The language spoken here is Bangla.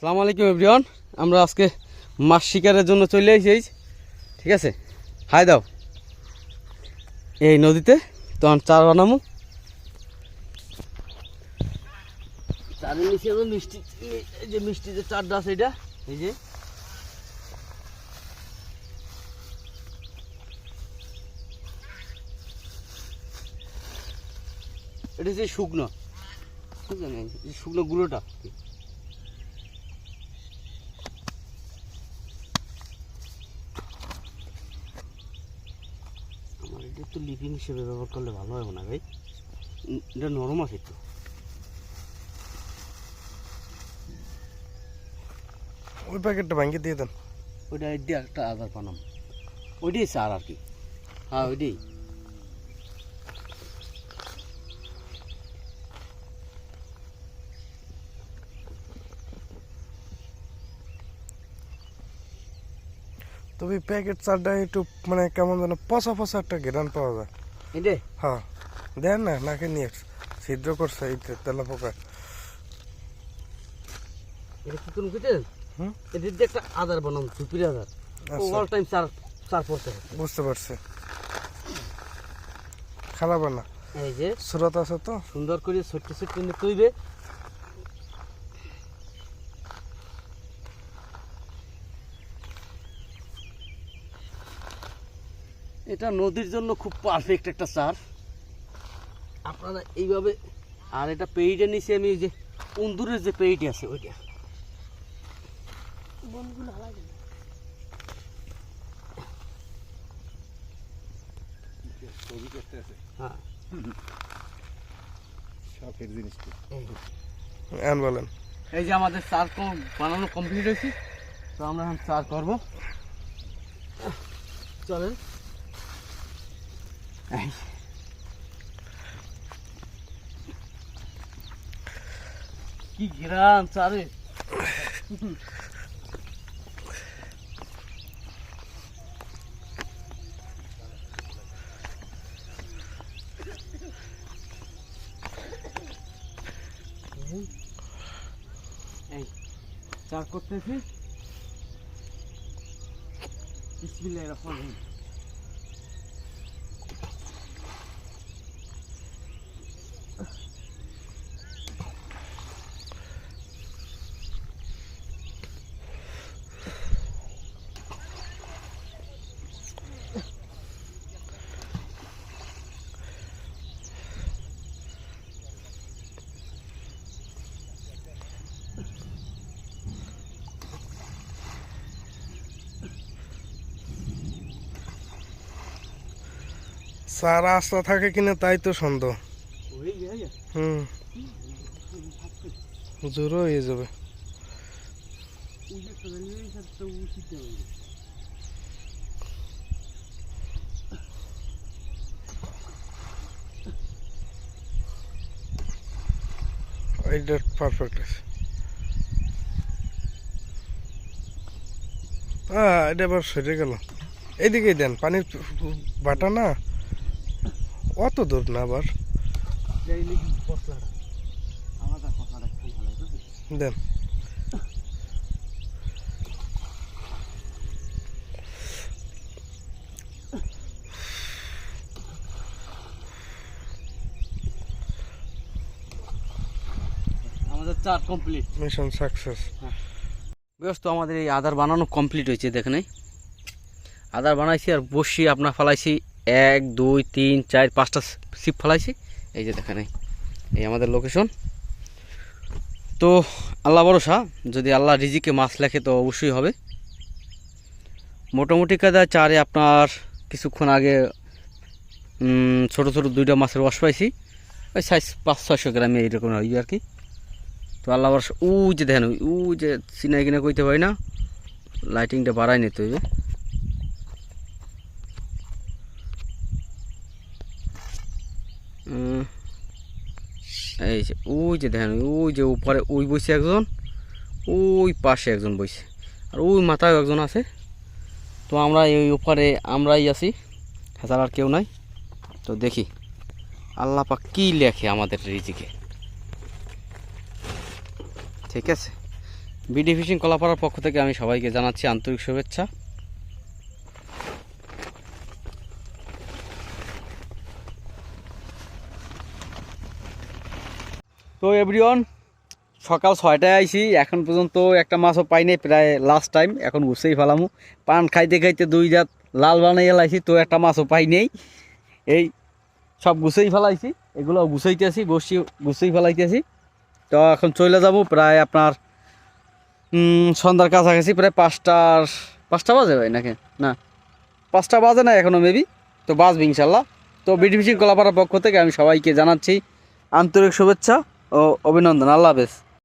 সালামু আলাইকুম, এভরিওয়ান। আমরা আজকে মাছ শিকারের জন্য চলে এসেছি। ঠিক আছে? হাই দাও। এই নদীতে তখন চার বানামু। মিষ্টি, এই যে মিষ্টি যে এটা শুকনো। শুকনো গুঁড়োটা। একটু লিভিং হিসেবে ব্যবহার করলে ভালো হবে না ভাই? এটা নরম আছে একটু। ওই প্যাকেটটা ভাঙিয়ে দিয়ে দেন। ওইটা দিয়ে একটা আধার বানাম ওইটাই চার আর কি। হ্যাঁ ওইটাই। তবে প্যাকেট চারটা একটু মানে কেমন যেন পচা পচা একটা ঘেরান পাওয়া যায়। হ্যাঁ। দেন না নাকে নিয়ে ছিদ্র করছে এই তেলা পোকা। এটা কি কোনো বুঝলেন হুম? এটা দিয়ে একটা আধার বানাম আধার আচ্ছা। অল টাইম চার চার পড়তে বুঝতে পারছি। খারাপ না। এই যে। সুরত আছে তো? সুন্দর করে ছোট্ট ছোট্ট নিয়ে এটা নদীর জন্য খুব পারফেক্ট একটা চার আপনারা এইভাবে আর এটা পেইডের নিচে আমি ওই যে উন্দুরের যে পেইড আছে ওইটা। হ্যাঁ। শখের জিনিসটা এই। আন বলেন। এই যে আমাদের চার বানানো কমপ্লিট হয়েছে। তো আমরা এখন চার করব। চলেন। কি ঘিরান চারে। চার করতেছি বিসমিল্লাহির রহমানির রহিম। চার রাস্তা থাকে কিনা তাই তো সন্দেহ। হুম। জোরও হয়ে যাবে। এইটা হ্যাঁ এটা আবার সেরে গেল। এইদিকেই দেন, পানির বাটা না? অত দূর না আবার। দেন। আমাদের চার কমপ্লিট মিশন সাকসেস ব্যস্ত আমাদের এই আধার বানানো কমপ্লিট হয়েছে দেখেন এই। আধার বানাইছি আর বসি আপনার ফালাইছি। এক, দুই, তিন, চার, পাঁচটা সিপ ফালাইছি। এই যে দেখেন এই এই আমাদের লোকেশন তো আল্লাহ ভরসা, যদি আল্লাহ রিজিকে মাছ লেখে তো অবশ্যই হবে। মোটামুটি কাদা চারে আপনার কিছুক্ষণ আগে ছোট ছোট দুইটা মাছের ওয়াশ পাইছি। ওই সাইজ পাঁচ, ছয়শো গ্রামে এইরকম হইবে আর কি। তো আল্লাহ বর্ষ উ যে দেখেন, উ যে চিনাই কিনা কইতে পারি না। লাইটিংটা বাড়াই নিতে হইবে। এই যে, ওই যে দেখেন, ওই যে উপরে, ওই বসে একজন, ওই পাশে একজন বসে আর ওই মাথায় একজন আছে। তো আমরা এই উপরে, আমরাই আছি হাজার আর কেউ নাই। তো দেখি, আল্লাহ পাক কী লেখে আমাদের রিজিকে। ঠিক আছে? বিডি ফিশিং কলাপাড়ার পক্ষ থেকে আমি সবাইকে জানাচ্ছি আন্তরিক শুভেচ্ছা। তো এভরিওয়ান সকাল ছয়টায় আইছি, এখন পর্যন্ত একটা মাছও পাই নাই, প্রায় লাস্ট টাইম এখন গুছেই ফেলামু। পান খাইতে খাইতে দুই জাত লাল বানাইয়া লাইছি তো একটা মাছও পাই নেই। এই সব গুছেই ফেলাইছি এগুলো গুছাইতেছি বসি গুছেই ফেলাইতেছি তো এখন চলে যাব, প্রায় আপনার সন্ধ্যার কাছাকাছি, প্রায় পাঁচটার, পাঁচটা বাজে ভাই নাকি? না, পাঁচটা বাজে না এখনও মেবি তো বাজবে ইনশাল্লাহ। তো বিডি ফিশিং কলাপাড়ার পক্ষ থেকে আমি সবাইকে জানাচ্ছি আন্তরিক শুভেচ্ছা। ও অভিনন্দন আল্লাহ হাফেজ।